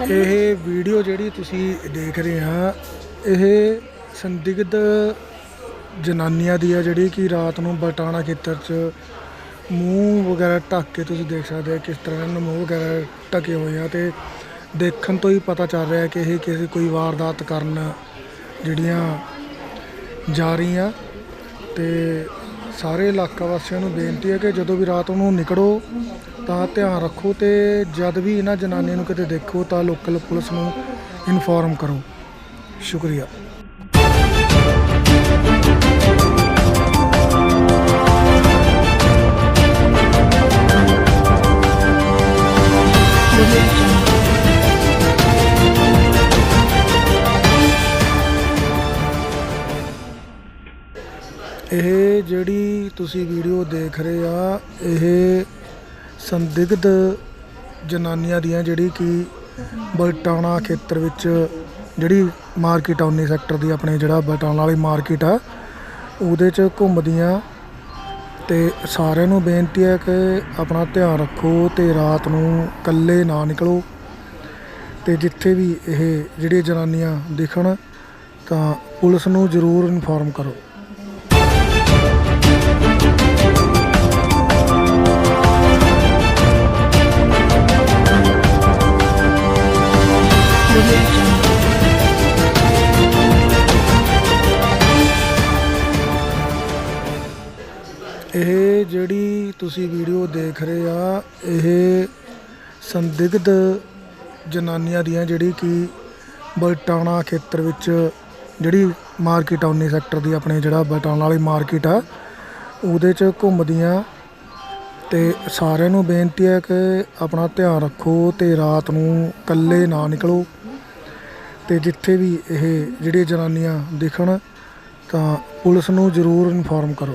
ਇਹ ਵੀਡੀਓ ਜਿਹੜੀ ਤੁਸੀਂ ਦੇਖ ਰਹੇ ਹਾਂ, ਇਹ ਸੰਦਿਗਧ ਜਨਾਨੀਆਂ ਦੀ ਆ, ਜਿਹੜੀ ਕਿ ਰਾਤ ਨੂੰ ਬਟਾਣਾ ਖੇਤਰ 'ਚ ਮੂੰਹ ਵਗੈਰਾ ਢੱਕ ਕੇ ਤੁਸੀਂ ਦੇਖ ਸਕਦੇ ਆ, ਕਿਸ ਤਰ੍ਹਾਂ ਇਹਨਾਂ ਮੂੰਹ ਵਗੈਰਾ ਢਕੇ ਹੋਏ ਆ ਤੇ ਦੇਖਣ ਤੋਂ ਹੀ ਪਤਾ ਚੱਲ ਰਿਹਾ ਕਿ ਇਹ ਕਿਸੇ ਕੋਈ ਵਾਰਦਾਤ ਕਰਨ ਜਿਹੜੀਆਂ ਜਾ ਰਹੀਆਂ ਤੇ ਸਾਰੇ ਇਲਾਕਾ ਵਾਸੀਆਂ ਨੂੰ ਬੇਨਤੀ ਹੈ ਕਿ ਜਦੋਂ ਵੀ ਰਾਤ ਨੂੰ ਨਿਕਲੋ ਤਾਂ ਧਿਆਨ ਰੱਖੋ ਤੇ ਜਦ ਵੀ ਇਹਨਾਂ ਜਨਾਨੀਆਂ ਨੂੰ ਕਿਤੇ ਦੇਖੋ ਤਾਂ ਲੋਕਲ ਪੁਲਿਸ ਨੂੰ ਇਨਫੋਰਮ ਕਰੋ। ਸ਼ੁਕਰੀਆ। ਇਹ ਜਿਹੜੀ ਤੁਸੀਂ ਵੀਡੀਓ ਦੇਖ ਰਹੇ ਆ, ਇਹ ਸੰਦਿਗਧ ਜਨਾਨੀਆਂ ਦੀਆਂ ਜਿਹੜੀ ਕਿ ਬਲਟਾਣਾ ਖੇਤਰ ਵਿੱਚ ਜਿਹੜੀ ਮਾਰਕੀਟ ਆਉਣੀ ਸੈਕਟਰ ਦੀ ਆਪਣੇ ਜਿਹੜਾ ਬਲਟਾਣਾ ਵਾਲੀ ਮਾਰਕੀਟ ਆ, ਉਹਦੇ 'ਚ ਘੁੰਮਦੀਆਂ। ਤੇ ਸਾਰਿਆਂ ਨੂੰ ਬੇਨਤੀ ਹੈ ਕਿ ਆਪਣਾ ਧਿਆਨ ਰੱਖੋ ਤੇ ਰਾਤ ਨੂੰ ਇਕੱਲੇ ਨਾ ਨਿਕਲੋ। ਤੇ ਜਿੱਥੇ ਵੀ ਇਹ ਜਿਹੜੀਆਂ ਜਨਾਨੀਆਂ ਦਿਖਣ, ਤਾਂ ਪੁਲਿਸ ਨੂੰ ਜ਼ਰੂਰ ਇਨਫੋਰਮ ਕਰੋ। ਇਹ ਜਿਹੜੀ ਤੁਸੀਂ ਵੀਡੀਓ ਦੇਖ ਰਹੇ ਆ, ਇਹ ਸੰਦਿਗਧ ਜਨਾਨੀਆਂ ਦੀਆਂ ਜਿਹੜੀ ਕਿ ਬਲਟਾਣਾ ਖੇਤਰ ਵਿੱਚ ਜਿਹੜੀ ਮਾਰਕੀਟ ਆਉਣੀ ਸੈਕਟਰ ਦੀ ਆਪਣੇ ਜਿਹੜਾ ਬਲਟਾਣਾ ਵਾਲੀ ਮਾਰਕੀਟ ਆ, ਉਹਦੇ 'ਚ ਘੁੰਮਦੀਆਂ। ਤੇ ਸਾਰਿਆਂ ਨੂੰ ਬੇਨਤੀ ਹੈ ਕਿ ਆਪਣਾ ਧਿਆਨ ਰੱਖੋ ਤੇ ਰਾਤ ਨੂੰ ਇਕੱਲੇ ਨਾ ਨਿਕਲੋ। ਅਤੇ ਜਿੱਥੇ ਵੀ ਇਹ ਜਿਹੜੀਆਂ ਜਨਾਨੀਆਂ ਦਿਖਣ ਤਾਂ ਪੁਲਿਸ ਨੂੰ ਜ਼ਰੂਰ ਇਨਫੋਰਮ ਕਰੋ।